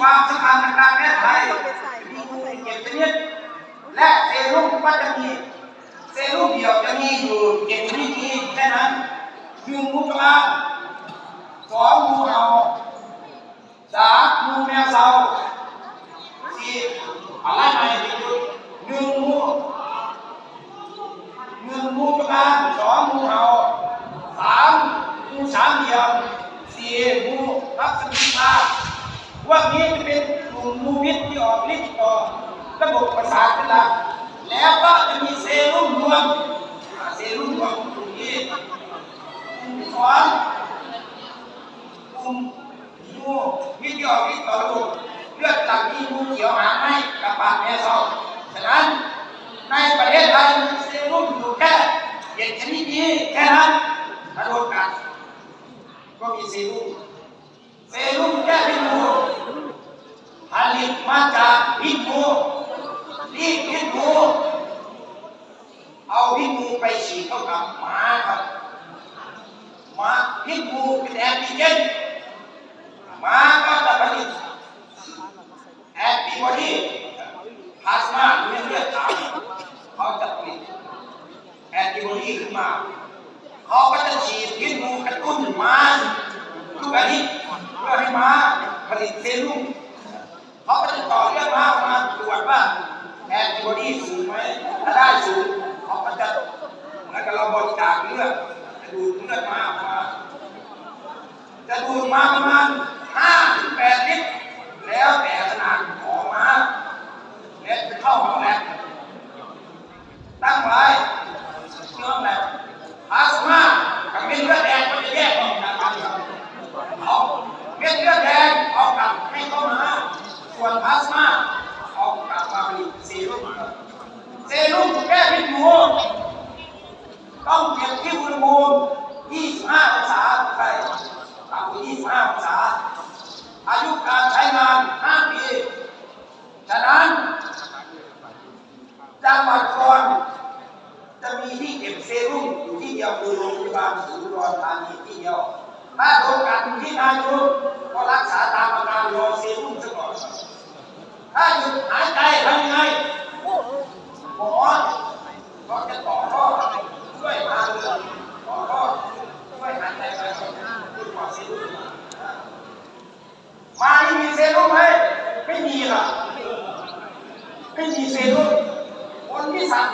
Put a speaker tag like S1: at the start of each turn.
S1: ความสำคัญทางการแพทย์ไทยมีงูเจ็ดชนิด และเซรุ่มก็จะมีเซรุ่มเดียวจะมีอยู่เจ็ดชนิดนี้แค่นั้นหนึ่งงูจงอาสองงูเห่าสามงูแมวเสาสี่อะไรใหม่ที่สุดหนึ่งงูหนึ่งงูจงอาสองงูเห่าสามงูสามเหลี่ยมสี่งูลักษณะตา พวกนี้จะเป็นกลุ่มมูพิษที่ออกฤทธิ์ต่อระบบประสาทเป็นหลักแล้วก็จะมีเซรุ่มรวมเซรุ่มรวมกลุ่มนี้กลุ่มสองกลุ่มงูพิษที่ออกฤทธิ์ต่อระบบเลือดหลังที่งูเขียวหางไหมกับปากแม่ซองฉะนั้นในประเทศไทยมีเซรุ่มอยู่แค่เจ็ดชนิดนี้แค่นั้นกัดก็มีเซรุ่ม เซรุ่มแก้พิษงูผลิต มาจากพิษงูรีดพิษงูเอาพิษงูไปฉีดเข้ากับหมาครับหมาพิษงูเป็นแอนติเจนหมาก็จะผลิตแอนติบอดีพลาสมาหรือเลือดขาวเขาจะผลิตแอนติบอดีขึ้นมาเขาก็จะฉีดพิษงูกระตุ้นม้าทุกอาทิตย์เพื่อให้ม้าผลิตเซรุ่ม เขาก็จะต่อเรื่องม้าออกมาตรวจว่าแอนติบอดีสูงไหมถ้าได้สูงเขาก็จะเหมือนกับเราบริจาคเลือดจะดูดเลือดม้าออกมาจะดูดมาประมาณห้าถึงแปดแต่ขนาดของม้าและจะเข้าห้องแลบตั้งไว้ เชื่อมแบบพลาสมากับเม็ดเลือดแดงมันจะแยกออกจากกันครับเอาเม็ดเลือดแดงเอากลับให้เข้ามาส่วนพลาสมาเอากลับมาผลิตเซรุ่มครับเซรุ่มแก้พิษงูต้องเก็บที่อุณหภูมิ 25 องศาใช่ต่ำกว่า 25 องศา อายุการใช้งาน 5 ปี ฉะนั้นจังหวัดก่อนจะมีที่เก็บเซรุ่มอยู่ที่เดียวคือโรงพยาบาลศูนย์อุรธานีที่เดียว ถ้าโครงการที่นายกก็รัก กี่ปีรุ่นคนที่สาม